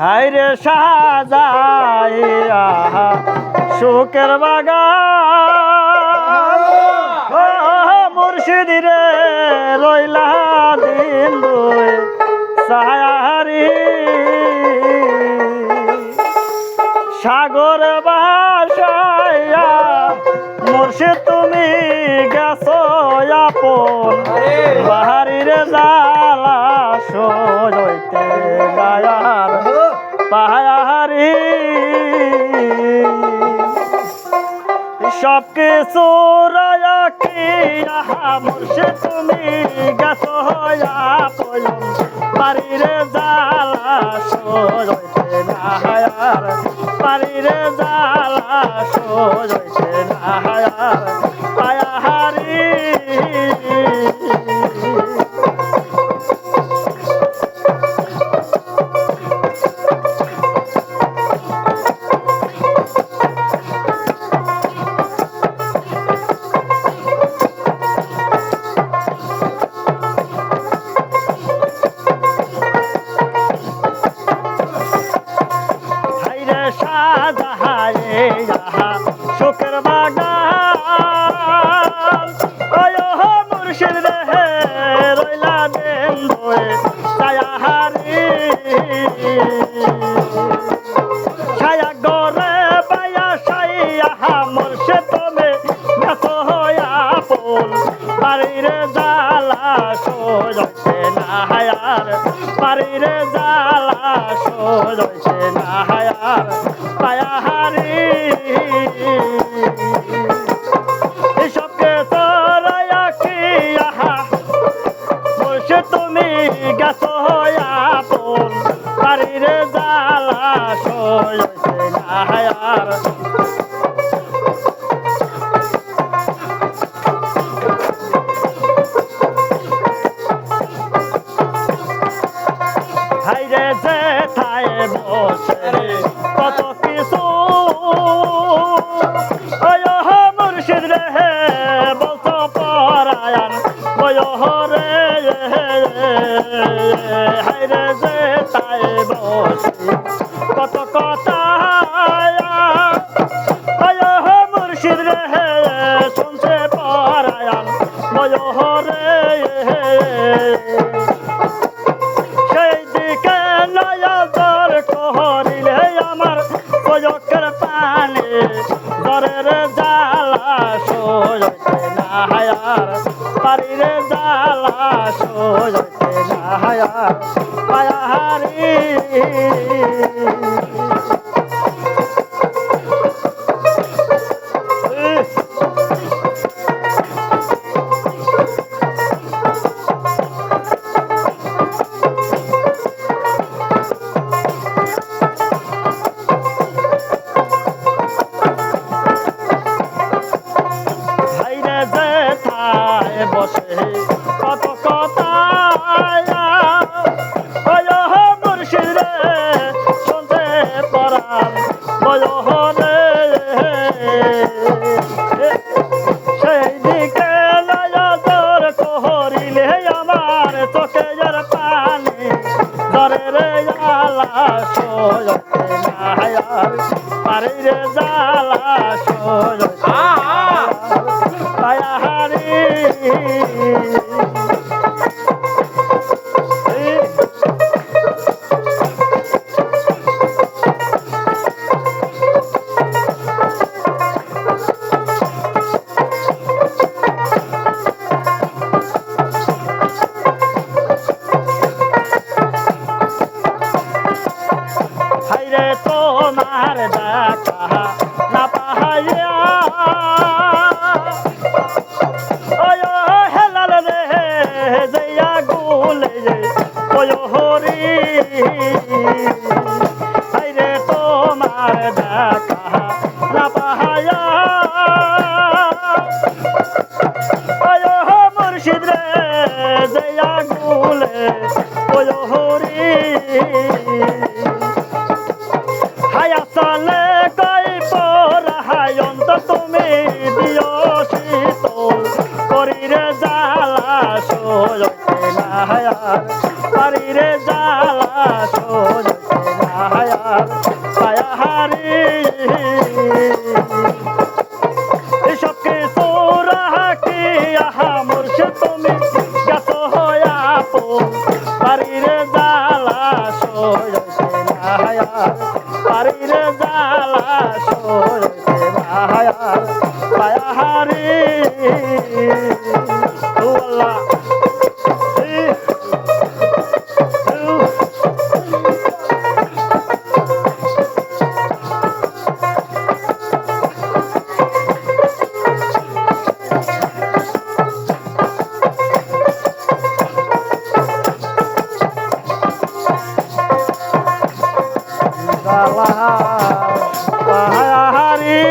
হাইরে সাজাইয়া সুখের বাগান। ও মুর্শিদি রে রইলা দিন দুই সাহারি সাগর বাসাইয়া মুর্শিদ তুমি গেছো আপন। বাহারির জালা সইতে গায়ার পাহাড়ি সব কিছু রাখি মুর্শিদ, তুমি গেছো আপন বাড়ির জালা সইতে নাহায়ার বাড়ির জালা সইতে নাহায়ার সাজাহায়ে যাহা শুকর বাগান বাড়িরে জালা সোজছে না হায়ার। বাড়িরে জালা সোজছে না হায়ার। পায়াহারি এসবকে সরাইয়া কি আহা? বসে তুমি গাছো পোল বাড়িরে জালা সোজছে না হায়ার। পরায়ণ বয় রে হাইরে যে থায় বসে। কত কথা মুর্শিদ রে, শুনছে পরায়ণ বয় রে সেই দিকে নজর করিলে আমার প্রজকের সইতে না হায়ার পারে রে জালা সইতে পায়াহারি হাইরে তোমার দেখা না পাহাইয়া হেলাল রে জয়া গুলে ওয় হরি। হাইরে তোমার দেখা না পাহাইয়া মুর্শিদ রে সজতে না হায়ার হারিরে জ্বালা সজতে না হায়ার হায়া হারি এসবকে সোরা হাকি আহা মুর্শিদ তুমি গেছ হয়া পো হারিরে জ্বালা সজতে না হায়ার হারিরে জ্বালা সজতে না হায়ার হায়া হারি পাহাড়ি